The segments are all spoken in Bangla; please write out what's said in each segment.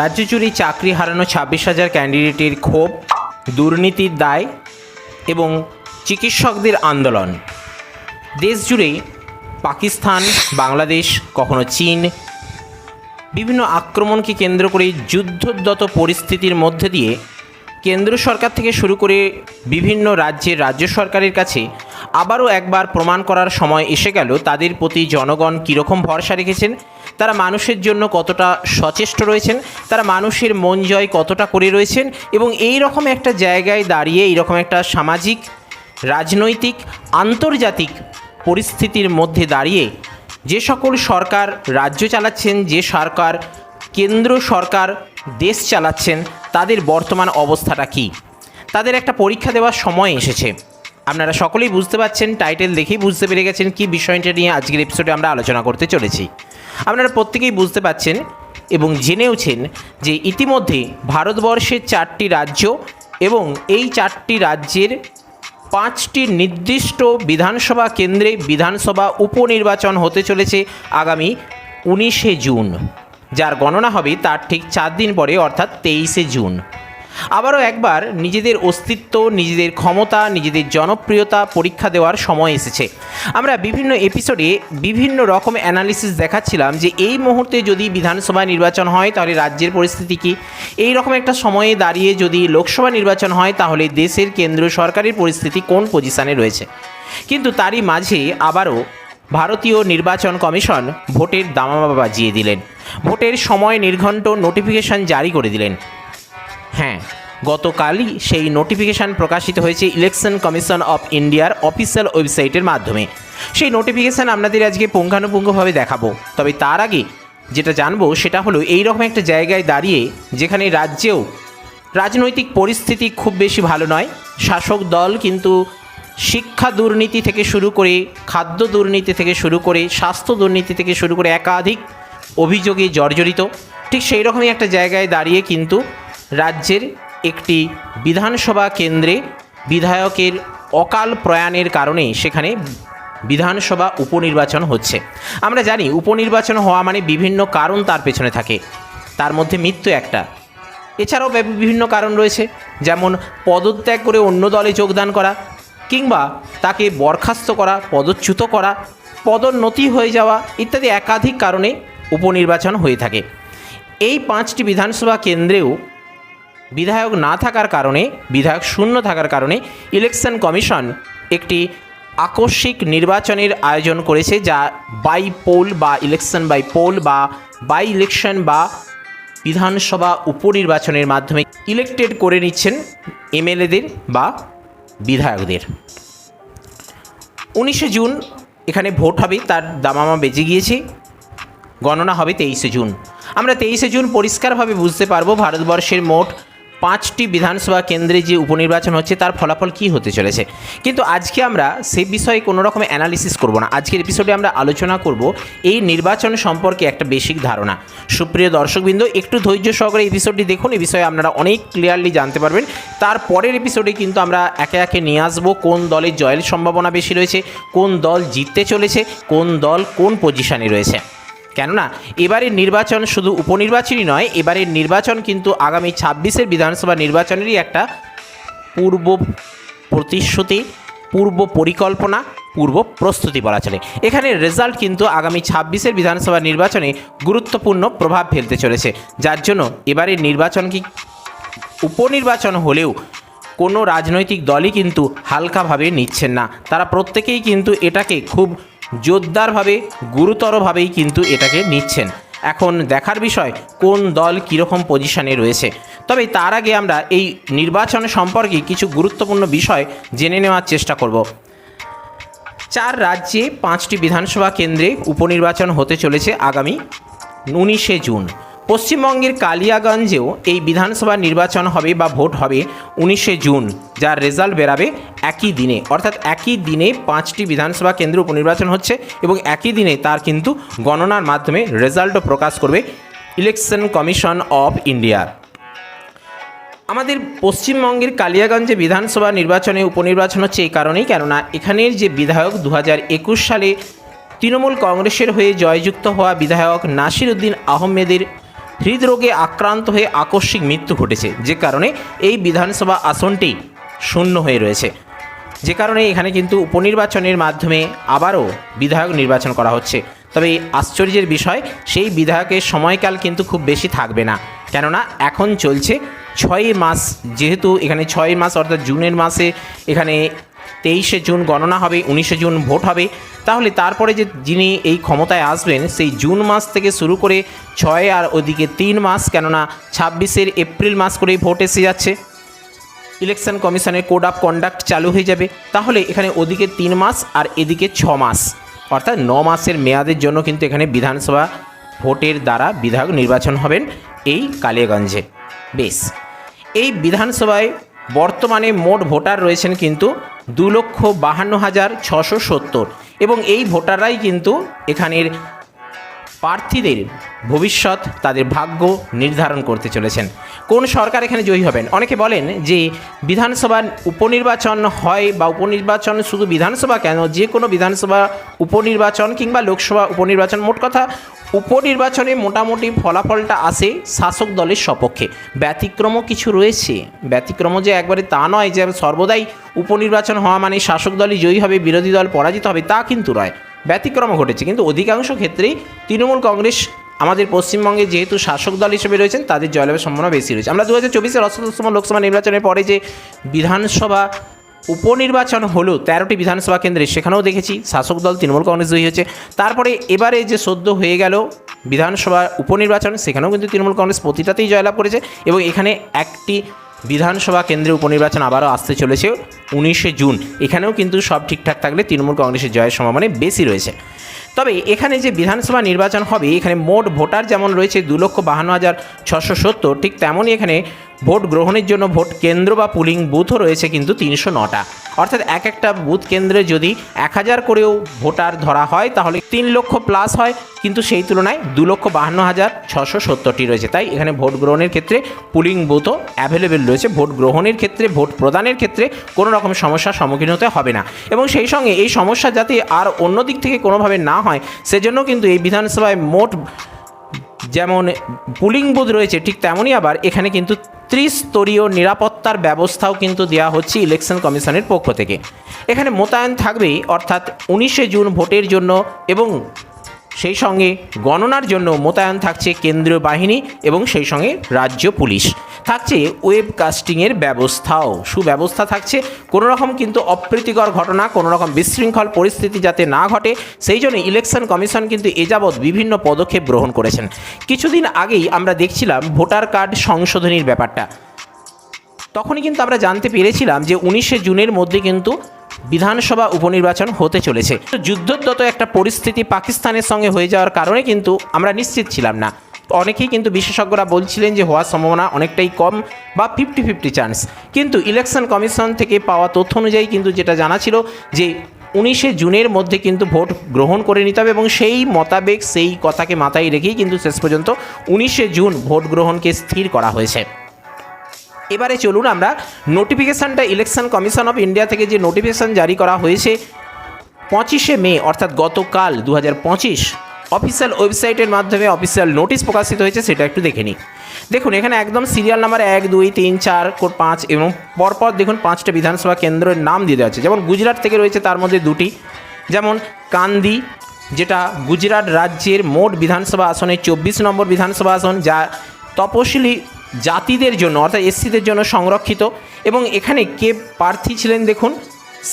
রাজ্য জুড়ে চাকরি হারানো ছাব্বিশ হাজার ক্যান্ডিডেটের ক্ষোভ, দুর্নীতির দায় এবং চিকিৎসকদের আন্দোলন। দেশ জুড়ে পাকিস্তান, বাংলাদেশ, কখনো চীন বিভিন্ন আক্রমণকে কেন্দ্র করে যুদ্ধোদ্যত পরিস্থিতির মধ্যে দিয়ে কেন্দ্র সরকার থেকে শুরু করে বিভিন্ন রাজ্যের রাজ্য সরকারের কাছে আবারও একবার প্রমাণ করার সময় এসে গেল, তাদের প্রতি জনগণ কীরকম ভরসা রেখেছেন, তারা মানুষের জন্য কতটা সচেষ্ট রয়েছেন, তারা মানুষের মন জয় কতটা করে রয়েছেন এবং এই রকম একটা জায়গায় দাঁড়িয়ে এইরকম একটা সামাজিক, রাজনৈতিক, আন্তর্জাতিক পরিস্থিতির মধ্যে দাঁড়িয়ে যে সকল সরকার রাজ্য চালাচ্ছেন, যে সরকার কেন্দ্র সরকার দেশ চালাচ্ছেন, তাদের বর্তমান অবস্থাটা কী? তাদের একটা পরীক্ষা দেওয়ার সময় এসেছে। আপনারা সকলেই বুঝতে পারছেন টাইটেল দেখেই বুঝতে পেরে গেছেন কি বিষয়টা নিয়ে আজকের এপিসোডে আমরা আলোচনা করতে চলেছি। আপনারা প্রত্যেকেই বুঝতে পারছেন এবং জেনেওছেন যে ইতিমধ্যে ভারতবর্ষের চারটি রাজ্য এবং এই চারটি রাজ্যের পাঁচটি নির্দিষ্ট বিধানসভা কেন্দ্রে বিধানসভা উপনির্বাচন হতে চলেছে আগামী উনিশে জুন। যার গণনা হবে তার ঠিক চার দিন পরে, অর্থাৎ তেইশে জুন। আবারও একবার নিজেদের অস্তিত্ব, নিজেদের ক্ষমতা, নিজেদের জনপ্রিয়তা পরীক্ষা দেওয়ার সময় এসেছে। আমরা বিভিন্ন এপিসোডে বিভিন্ন রকম অ্যানালিসিস দেখাচ্ছিলাম যে এই মুহূর্তে যদি বিধানসভা নির্বাচন হয়, তাহলে রাজ্যের পরিস্থিতি কী? এই রকম একটা সময়ে দাঁড়িয়ে যদি লোকসভা নির্বাচন হয়, তাহলে দেশের কেন্দ্রীয় সরকারের পরিস্থিতি কোন পজিশানে রয়েছে? কিন্তু তারই মাঝে আবারও ভারতীয় নির্বাচন কমিশন ভোটের দামামা বাজিয়ে দিলেন। ভোটের সময় নির্ঘণ্ট নোটিফিকেশন জারি করে দিলেন। হ্যাঁ গতকালই সেই নোটিফিকেশান প্রকাশিত হয়েছে ইলেকশন কমিশন অফ ইন্ডিয়ার অফিসিয়াল ওয়েবসাইটের মাধ্যমে। সেই নোটিফিকেশান আপনাদের আজকে পুঙ্খানুপুঙ্খভাবে দেখাবো। তবে তার আগে যেটা জানব সেটা হলো এই রকম একটা জায়গায় দাঁড়িয়ে যেখানে রাজ্যেও রাজনৈতিক পরিস্থিতি খুব বেশি ভালো নয়। শাসক দল কিন্তু শিক্ষা দুর্নীতি থেকে শুরু করে, খাদ্য দুর্নীতি থেকে শুরু করে, স্বাস্থ্য দুর্নীতি থেকে শুরু করে একাধিক অভিযোগে জর্জরিত। ঠিক সেই রকমই একটা জায়গায় দাঁড়িয়ে কিন্তু রাজ্যের একটি বিধানসভা কেন্দ্রে বিধায়কের অকাল প্রয়াণের কারণে সেখানে বিধানসভা উপনির্বাচন হচ্ছে। আমরা জানি উপনির্বাচন হওয়া মানে বিভিন্ন কারণ তার পেছনে থাকে। তার মধ্যে মৃত্যু একটা। এছাড়াও বিভিন্ন কারণ রয়েছে। যেমন পদত্যাগ করে অন্য দলে যোগদান করা কিংবা তাকে বরখাস্ত করা, পদচ্যুত করা, পদোন্নতি হয়ে যাওয়া ইত্যাদি একাধিক কারণে উপনির্বাচন হয়ে থাকে। এই পাঁচটি বিধানসভা কেন্দ্রেও বিধায়ক না থাকার কারণে, বিধায়ক শূন্য থাকার কারণে ইলেকশন কমিশন একটি আকস্মিক নির্বাচনের আয়োজন করেছে যা বাই পোল বা ইলেকশন বাই পোল বা বাই ইলেকশন বা বিধানসভা উপনির্বাচনের মাধ্যমে ইলেক্টেড করে নিচ্ছেন এমএলএদের বা বিধায়কদের। উনিশে জুন এখানে ভোট হবে, তার দামামা বেজে গিয়েছে। গণনা হবে তেইশে জুন। আমরা তেইশে জুন পরিষ্কারভাবে বুঝতে পারব, ভারতবর্ষের মোট পাঁচটি বিধানসভা কেন্দ্রে যে উপনির্বাচন হচ্ছে, তার ফলাফল কী হতে চলেছে? কিন্তু আজকে আমরা সে বিষয়ে কোনো রকম অ্যানালিসিস করব না। আজকের এপিসোডে আমরা আলোচনা করব এই নির্বাচন সম্পর্কে একটা বেসিক ধারণা। সুপ্রিয় দর্শকবৃন্দ, একটু ধৈর্য সহকারে এপিসোডটি দেখুন। এই বিষয়ে আপনারা অনেক ক্লিয়ারলি জানতে পারবেন। তার পরের এপিসোডে কিন্তু আমরা একে একে নিয়ে আসব। কোন দলের জয়ের সম্ভাবনা বেশি রয়েছে? কোন দল জিততে চলেছে? কোন দল কোন পজিশনে রয়েছে? কেননা, এবারের নির্বাচন শুধু উপনির্বাচনই নয়, এবারের নির্বাচন কিন্তু আগামী ছাব্বিশের বিধানসভা নির্বাচনেরই একটা পূর্ব প্রতিশ্রুতি, পূর্ব পরিকল্পনা, পূর্ব প্রস্তুতি বলা চলে। এখানে রেজাল্ট কিন্তু আগামী ছাব্বিশের বিধানসভা নির্বাচনে গুরুত্বপূর্ণ প্রভাব ফেলতে চলেছে। যার জন্য এবারের নির্বাচন কি উপনির্বাচন হলেও কোনো রাজনৈতিক দলই কিন্তু হালকাভাবে নিচ্ছেন না। তারা প্রত্যেকেই কিন্তু এটাকে খুব জোরদারভাবে, গুরুতরভাবেই কিন্তু এটাকে নিচ্ছেন। এখন দেখার বিষয়, কোন দল কীরকম পজিশনে রয়েছে। তবে তার আগে আমরা এই নির্বাচন সম্পর্কে কিছু গুরুত্বপূর্ণ বিষয় জেনে নেওয়ার চেষ্টা করব। চার রাজ্যে পাঁচটি বিধানসভা কেন্দ্রে উপনির্বাচন হতে চলেছে আগামী উনিশে জুন। পশ্চিমবঙ্গের কালিয়াগঞ্জেও এই বিধানসভা নির্বাচন হবে বা ভোট হবে উনিশে জুন, যার রেজাল্ট বেরাবে একই দিনে। অর্থাৎ একই দিনে পাঁচটি বিধানসভা কেন্দ্রে উপনির্বাচন হচ্ছে এবং একই দিনে তার কিন্তু গণনার মাধ্যমে রেজাল্টও প্রকাশ করবে ইলেকশন কমিশন অফ ইন্ডিয়ার আমাদের পশ্চিমবঙ্গের কালিয়াগঞ্জে বিধানসভা নির্বাচনে উপনির্বাচন হচ্ছে এই কারণেই, কেননা এখানের যে বিধায়ক দু সালে তৃণমূল কংগ্রেসের হয়ে জয়যুক্ত হওয়া বিধায়ক নাসির উদ্দিন আহমেদের হৃদরোগে আক্রান্ত হয়ে আকস্মিক মৃত্যু ঘটেছে। যে কারণে এই বিধানসভা আসনটি শূন্য হয়ে রয়েছে। যে কারণে এখানে কিন্তু উপনির্বাচনের মাধ্যমে আবারও বিধায়ক নির্বাচন করা হচ্ছে। তবে আশ্চর্যের বিষয়, সেই বিধায়কের সময়কাল কিন্তু খুব বেশি থাকবে না। কেননা এখন চলছে ছয় মাস, যেহেতু এখানে ছয় মাস অর্থাৎ জুনের মাসে এখানে তেইশে জুন গণনা হবে, উনিশে জুন ভোট হবে। তাহলে তারপরে যে যিনি এই ক্ষমতায় আসবেন, সেই জুন মাস থেকে শুরু করে ছয় আর ওদিকে তিন মাস, কেননা ছাব্বিশের এপ্রিল মাস করেই ভোট এসে যাচ্ছে। ইলেকশন কমিশনের কোড অফ কন্ডাক্ট চালু হয়ে যাবে। তাহলে এখানে ওদিকে তিন মাস আর এদিকে ছ মাস। অর্থাৎ ন মাসের মেয়াদের জন্য কিন্তু এখানে বিধানসভা ভোটের দ্বারা বিধায়ক নির্বাচন হবেন এই কালিয়াগঞ্জে। বেশ। এই বিধানসভায় বর্তমানে মোট ভোটার রয়েছেন কিন্তু দু লক্ষ বাহান্ন হাজার ছশো সত্তর। এবং এই ভোটাররাই কিন্তু এখানের প্রার্থীদের ভবিষ্যৎ, তাদের ভাগ্য নির্ধারণ করতে চলেছেন। কোন সরকার এখানে জয়ী হবেন? অনেকে বলেন যে বিধানসভা উপনির্বাচন হয় বা উপনির্বাচন শুধু বিধানসভা কেন? যে কোনো বিধানসভা উপনির্বাচন কিংবা লোকসভা উপনির্বাচন, মোট কথা উপনির্বাচনে মোটামুটি ফলাফলটা আসে শাসক দলের সপক্ষে। ব্যতিক্রমও কিছু রয়েছে। ব্যতিক্রম যে একবারে তা নয় যে সর্বদাই উপনির্বাচন হওয়া মানে শাসক দলই জয়ী হবে, বিরোধী দল পরাজিত হবে, তা কিন্তু নয়। ব্যতিক্রম ঘটেছে। কিন্তু অধিকাংশ ক্ষেত্রেই তৃণমূল কংগ্রেস আমাদের পশ্চিমবঙ্গে যেহেতু শাসক দল হিসেবে রয়েছেন, তাদের জয়লাভের সম্ভাবনা বেশি রয়েছে। আমরা দু হাজার চব্বিশের অষ্টদশম লোকসভা নির্বাচনের পরে যে বিধানসভা উপনির্বাচন হলো তেরোটি বিধানসভা কেন্দ্রে, সেখানেও দেখেছি শাসক দল তৃণমূল কংগ্রেস জয়ী হয়েছে। তারপরে এবারে যে সদ্য হয়ে গেল বিধানসভা উপনির্বাচন, সেখানেও কিন্তু তৃণমূল কংগ্রেস প্রতিটাতেই জয়লাভ করেছে এবং এখানে একটি বিধানসভা কেন্দ্রে উপনির্বাচন আবারও আসতে চলেছে উনিশে জুন। এখানেও কিন্তু সব ঠিকঠাক থাকলে তৃণমূল কংগ্রেসের জয়ের সম্ভাবনা বেশি রয়েছে। তবে এখানে যে বিধানসভা নির্বাচন হবে, এখানে মোট ভোটার যেমন রয়েছে দু লক্ষ বাহান্ন হাজার ছশো সত্তর, ঠিক তেমনই এখানে ভোট গ্রহণের জন্য ভোট কেন্দ্র বা পুলিং বুথও রয়েছে কিন্তু তিনশো নটা। অর্থাৎ এক একটা বুথ কেন্দ্রে যদি এক হাজার করেও ভোটার ধরা হয়, তাহলে তিন লক্ষ প্লাস হয়, কিন্তু সেই তুলনায় দু লক্ষ বাহান্ন হাজার ছশো সত্তরটি রয়েছে। তাই এখানে ভোট গ্রহণের ক্ষেত্রে পুলিং বুথও অ্যাভেলেবেল রয়েছে। ভোট গ্রহণের ক্ষেত্রে, ভোট প্রদানের ক্ষেত্রে কোনো রকম সমস্যার সম্মুখীন হতে হবে না। এবং সেই সঙ্গে এই সমস্যা যাতে আর অন্য দিক থেকে কোনোভাবে না হয়, সেজন্য কিন্তু এই বিধানসভায় মোট যেমন পুলিং বুথ রয়েছে, ঠিক তেমনই আবার এখানে কিন্তু ত্রিস্তরীয় নিরাপত্তার ব্যবস্থাও কিন্তু দেওয়া হচ্ছে ইলেকশন কমিশনের পক্ষ থেকে। এখানে মোতায়েন থাকবে অর্থাৎ উনিশে জুন ভোটের জন্য এবং সেই সঙ্গে গণনার জন্য মোতায়েন থাকছে কেন্দ্রীয় বাহিনী এবং সেই সঙ্গে রাজ্য পুলিশ। থাকছে ওয়েব কাস্টিংয়ের ব্যবস্থাও। সুব্যবস্থা থাকছে। কোনো রকম কিন্তু অপ্রীতিকর ঘটনা কোনো রকম বিশৃঙ্খল পরিস্থিতি যাতে না ঘটে, সেই জন্য ইলেকশন কমিশন কিন্তু এ যাবৎ বিভিন্ন পদক্ষেপ গ্রহণ করেছেন। কিছুদিন আগেই আমরা দেখছিলাম ভোটার কার্ড সংশোধনীর ব্যাপারটা। তখনই কিন্তু আমরা জানতে পেরেছিলাম যে উনিশে জুনের মধ্যে কিন্তু বিধানসভা উপনির্বাচন হতে চলেছে। যুদ্ধোদ্যত একটা পরিস্থিতি পাকিস্তানের সঙ্গে হয়ে যাওয়ার কারণে কিন্তু আমরা নিশ্চিত ছিলাম না। অনেকেই কিন্তু বিশেষজ্ঞরা বলছিলেন যে হওয়ার সম্ভাবনা অনেকটাই কম বা ফিফটি ফিফটি চান্স। কিন্তু ইলেকশন কমিশন থেকে পাওয়া তথ্য অনুযায়ী কিন্তু যেটা জানা ছিল যে উনিশে জুনের মধ্যে কিন্তু ভোট গ্রহণ করে নিতে হবে এবং সেই মোতাবেক সেই কথাকে মাথায় রেখেই কিন্তু শেষ পর্যন্ত উনিশে জুন ভোট গ্রহণকে স্থির করা হয়েছে। এবারে চলুন আমরা নোটিফিকেশানটা ইলেকশন কমিশন অফ ইন্ডিয়া থেকে যে নোটিফিকেশান জারি করা হয়েছে, পঁচিশে মে, অর্থাৎ গতকাল দু হাজার পঁচিশ অফিসিয়াল ওয়েবসাইটের মাধ্যমে অফিসিয়াল নোটিশ প্রকাশিত হয়েছে, সেটা একটু দেখে নিই। দেখুন, এখানে একদম সিরিয়াল নাম্বার এক, দুই, তিন, চার কোড পাঁচ এবং পরপর দেখুন পাঁচটা বিধানসভা কেন্দ্রের নাম দিয়ে দেওয়া আছে। যেমন গুজরাট থেকে রয়েছে তার মধ্যে দুটি, যেমন কান্দি, যেটা গুজরাট রাজ্যের মোট বিধানসভা আসনে চব্বিশ নম্বর বিধানসভা আসন, যা তপশিলি জাতিদের জন্য, অর্থাৎ এসসিদের জন্য সংরক্ষিত। এবং এখানে কে প্রার্থী ছিলেন দেখুন?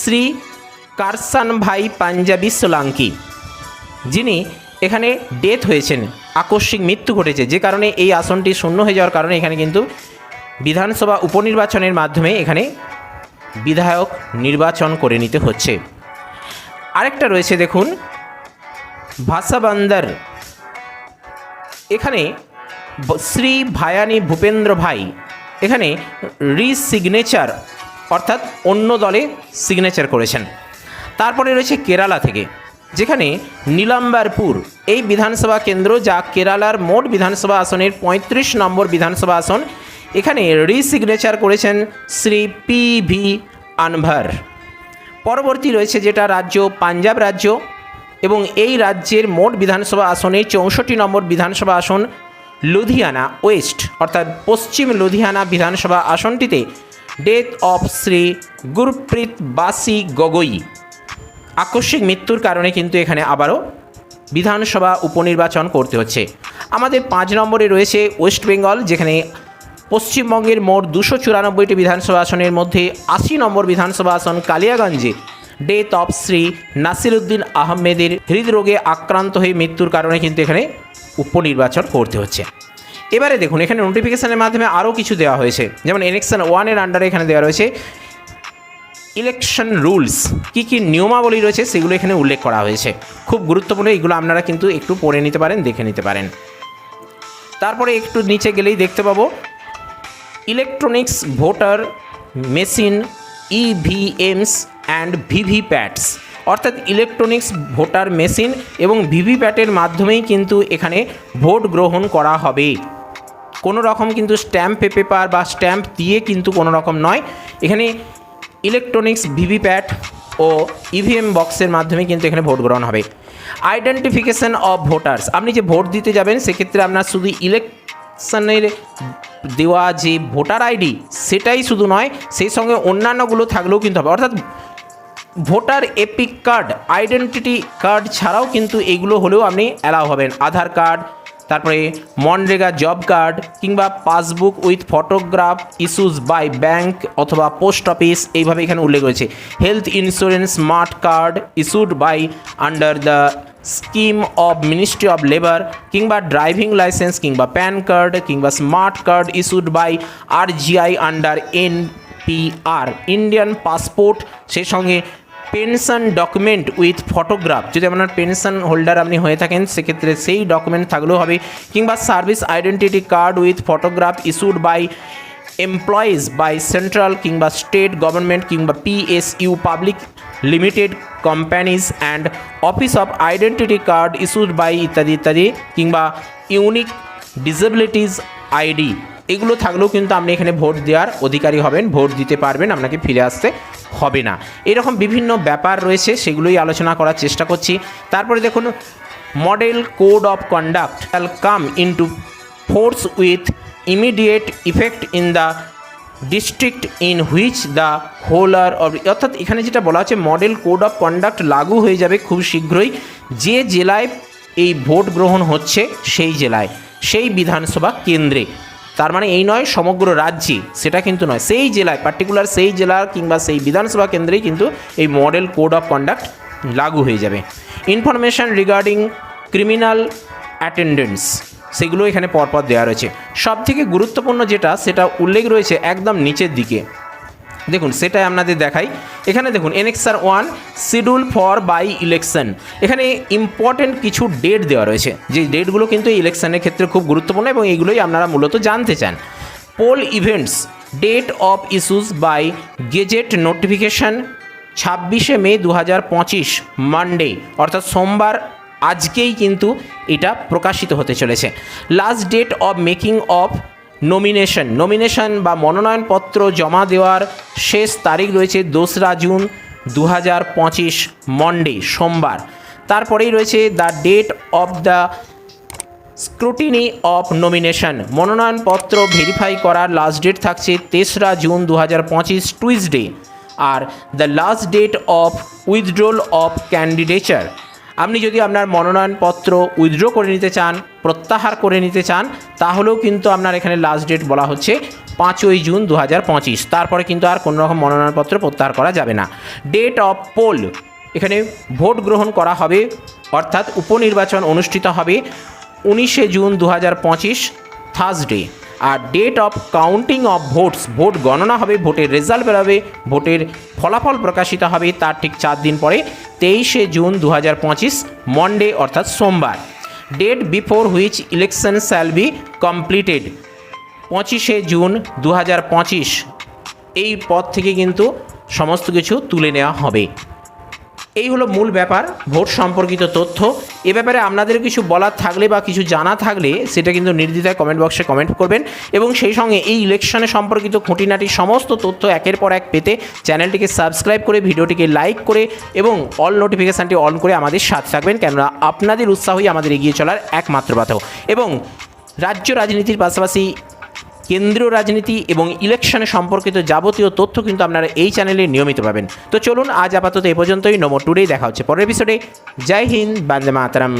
শ্রী কারসান ভাই পাঞ্জাবি সোলাঙ্কি। যিনি এখানে ডেথ হয়েছেন, আকস্মিক মৃত্যু ঘটেছে, যে কারণে এই আসনটি শূন্য হয়ে যাওয়ার কারণে এখানে কিন্তু বিধানসভা উপনির্বাচনের মাধ্যমে এখানে বিধায়ক নির্বাচন করে নিতে হচ্ছে। আরেকটা রয়েছে দেখুন ভাষাবান্দার এখানে শ্রী ভায়ানি ভূপেন্দ্র ভাই। এখানে রিসিগনেচার অর্থাৎ অন্য দলে সিগনেচার করেছেন। তারপরে রয়েছে কেরালা থেকে, যেখানে নীলাম্বারপুর, এই বিধানসভা কেন্দ্র যা কেরালার মোট বিধানসভা আসনের পঁয়ত্রিশ নম্বর বিধানসভা আসন, এখানে রিসিগনেচার করেছেন শ্রী পি ভি আনভার। পরবর্তী রয়েছে যেটা রাজ্য, পাঞ্জাব রাজ্য, এবং এই রাজ্যের মোট বিধানসভা আসনে চৌষট্টি নম্বর বিধানসভা আসন লুধিয়ানা ওয়েস্ট, অর্থাৎ পশ্চিম লুধিয়ানা বিধানসভা আসনটিতে ডেথ অফ শ্রী গুরপ্রীত বাসি গগৈ। আকস্মিক মৃত্যুর কারণে কিন্তু এখানে আবারও বিধানসভা উপনির্বাচন করতে হচ্ছে। আমাদের পাঁচ নম্বরে রয়েছে ওয়েস্ট বেঙ্গল, যেখানে পশ্চিমবঙ্গের মোট দুশো চুরানব্বইটি বিধানসভা আসনের মধ্যে আশি নম্বর বিধানসভা আসন কালিয়াগঞ্জে। ডেথ অফ শ্রী নাসিরুদ্দিন আহমেদের হৃদরোগে আক্রান্ত হয়ে মৃত্যুর কারণে কিন্তু এখানে উপনির্বাচন করতে হচ্ছে। এবারে দেখুন, এখানে নোটিফিকেশনের মাধ্যমে আরও কিছু দেওয়া হয়েছে। যেমন ইলেকশন ওয়ানের আন্ডারে এখানে দেওয়া রয়েছে ইলেকশন রুলস কী কী নিয়মাবলী রয়েছে সেগুলো এখানে উল্লেখ করা হয়েছে। খুব গুরুত্বপূর্ণ, এগুলো আপনারা কিন্তু একটু পড়ে নিতে পারেন, দেখে নিতে পারেন। তারপরে একটু নিচে গেলেই দেখতে পাবো electronics voter machine EVMs and VVPATs অর্থাৎ ইলেকট্রনিক্স ভোটার মেশিন এবং ভিভিপ্যাটের মাধ্যমেই কিন্তু এখানে ভোট গ্রহণ করা হবে। কোনো রকম কিন্তু স্ট্যাম্প পেপার বা স্ট্যাম্প দিয়ে কিন্তু কোনো রকম নয়। এখানে ইলেকট্রনিক্স ভিভিপ্যাট ও ইভিএম বক্সের মাধ্যমে কিন্তু এখানে ভোট গ্রহণ হবে। আইডেন্টিফিকেশন অফ ভোটার্স আপনি যে ভোট দিতে যাবেন, সেক্ষেত্রে আপনার শুধু ইলেকশনের দেওয়া যে ভোটার আইডি সেটাই শুধু নয়, সেই সঙ্গে অন্যান্যগুলো থাকলেও কিন্তু হবে। অর্থাৎ voter EPIC card, identity card ছাড়াও কিন্তু এগুলো হলেও আপনি অ্যালাউ হবেন। আধার কার্ড, তারপরে মনরেগা জব কার্ড কিংবা passbook with photograph, issues by bank অথবা পোস্ট অফিস এইভাবে এখানে উল্লেখ রয়েছে। Health insurance smart card issued by under the scheme of ministry of labour কিংবা ড্রাইভিং লাইসেন্স কিংবা প্যান কার্ড কিংবা smart card issued by R GI under N PR Indian passport সেই সঙ্গে পেনশন ডকুমেন্ট উইথ ফটোগ্রাফ যদি আপনার পেনশন হোল্ডার আপনি হয়ে থাকেন, সেক্ষেত্রে সেই ডকুমেন্ট থাকলেও হবে। কিংবা service identity card with photograph issued by employees by central কিংবা স্টেট গভর্নমেন্ট কিংবা PSU public limited companies and office of identity card issued by ইত্যাদি ইত্যাদি, কিংবা ইউনিক ডিসেবিলিটিস আইডি এগুলো থাকলেও কিন্তু আপনি এখানে ভোট দেওয়ার অধিকারী হবেন, ভোট দিতে পারবেন, আপনাকে ফিরে আসতে হবে না। এরকম বিভিন্ন ব্যাপার রয়েছে, সেগুলোই আলোচনা করার চেষ্টা করছি। তারপরে দেখুন model code of conduct all come into force with immediate effect in the district in which the whole of অর্থাৎ এখানে যেটা বলা হচ্ছে মডেল কোড অফ কন্ডাক্ট লাগু হয়ে যাবে খুব শীঘ্রই। যে জেলায় এই ভোট গ্রহণ হচ্ছে, সেই জেলায়, সেই বিধানসভা কেন্দ্রে। তার মানে এই নয় সমগ্র রাজ্যে, সেটা কিন্তু নয়, সেই জেলায় পার্টিকুলার সেই জেলার কিংবা সেই বিধানসভা কেন্দ্রেই কিন্তু এই মডেল কোড অফ কন্ডাক্ট লাগু হয়ে যাবে। ইনফরমেশান রিগার্ডিং ক্রিমিনাল অ্যাটেন্ডেন্স সেগুলো এখানে পরপর দেওয়া রয়েছে। সবথেকে গুরুত্বপূর্ণ যেটা, সেটা উল্লেখ রয়েছে একদম নিচের দিকে। দেখুন, সেটাই আপনাদের দেখাই। এখানে দেখুন annexure one schedule for bye election এখানে ইম্পর্টেন্ট কিছু ডেট দেওয়া রয়েছে। যে ডেটগুলো কিন্তু এই ইলেকশনের ক্ষেত্রে খুব গুরুত্বপূর্ণ এবং এইগুলোই আপনারা মূলত জানতে চান। Poll events date of issues by gazette notification ছাব্বিশে মে দু হাজার পঁচিশ মানডে অর্থাৎ সোমবার আজকেই কিন্তু এটা প্রকাশিত হতে চলেছে। Last date of making of nomination nomination বা মনোনয়নপত্র জমা দেওয়ার শেষ তারিখ রয়েছে দোসরা জুন দু হাজার পঁচিশ মন্ডে সোমবার। তারপরেই রয়েছে the date of the scrutiny of nomination মনোনয়নপত্র ভেরিফাই করার লাস্ট ডেট থাকছে তেসরা জুন দু হাজার পঁচিশ Tuesday R the last date of withdrawal of candidature আপনি যদি আপনার মনোনয়নপত্র উইথড্র করে নিতে চান, প্রত্যাহার করে নিতে চান, তাহলেও কিন্তু আপনার এখানে লাস্ট ডেট বলা হচ্ছে পাঁচই জুন দু হাজার পঁচিশ। তারপরে কিন্তু আর কোনো রকম মনোনয়নপত্র প্রত্যাহার করা যাবে না। ডেট অফ পোল এখানে ভোট গ্রহণ করা হবে, অর্থাৎ উপনির্বাচন অনুষ্ঠিত হবে উনিশে জুন দু হাজার পঁচিশ Thursday R date of counting of votes vote গণনা হবে ভোটের রেজাল্ট বেরোবে ভোটের ফলাফল প্রকাশিত হবে তার ঠিক চার দিন পরে, তেইশে জুন দু হাজার পঁচিশ মন্ডে অর্থাৎ সোমবার। Date before which election shall be completed পঁচিশে জুন দু হাজার পঁচিশ। এই পদ থেকে কিন্তু সমস্ত কিছু তুলে নেওয়া হবে। এই হলো মূল ব্যাপার, ভোট সম্পর্কিত তথ্য। এ ব্যাপারে আপনাদের কিছু বলার থাকলে বা কিছু জানা থাকলে সেটা কিন্তু নির্দ্বিধায় কমেন্ট বক্সে কমেন্ট করবেন এবং সেই সঙ্গে এই ইলেকশনে সম্পর্কিত খুঁটিনাটি সমস্ত তথ্য একের পর এক পেতে চ্যানেলটিকে সাবস্ক্রাইব করে ভিডিওটিকে লাইক করে এবং অল নোটিফিকেশানটি অন করে আমাদের সাথে থাকবেন, কেননা আপনাদের উৎসাহই আমাদের এগিয়ে চলার একমাত্র বাধা এবং রাজ্য রাজনীতির পাশাপাশি কেন্দ্রীয় রাজনীতি এবং ইলেকশনে সম্পর্কিত যাবতীয় তথ্য কিন্তু আপনারা এই চ্যানেলে নিয়মিত পাবেন। তো চলুন আজ আপাতত এ পর্যন্তই। নমো টুডেই দেখা হচ্ছে পরের এপিসোডে জয় হিন্দ, বান্দে মাতারাম।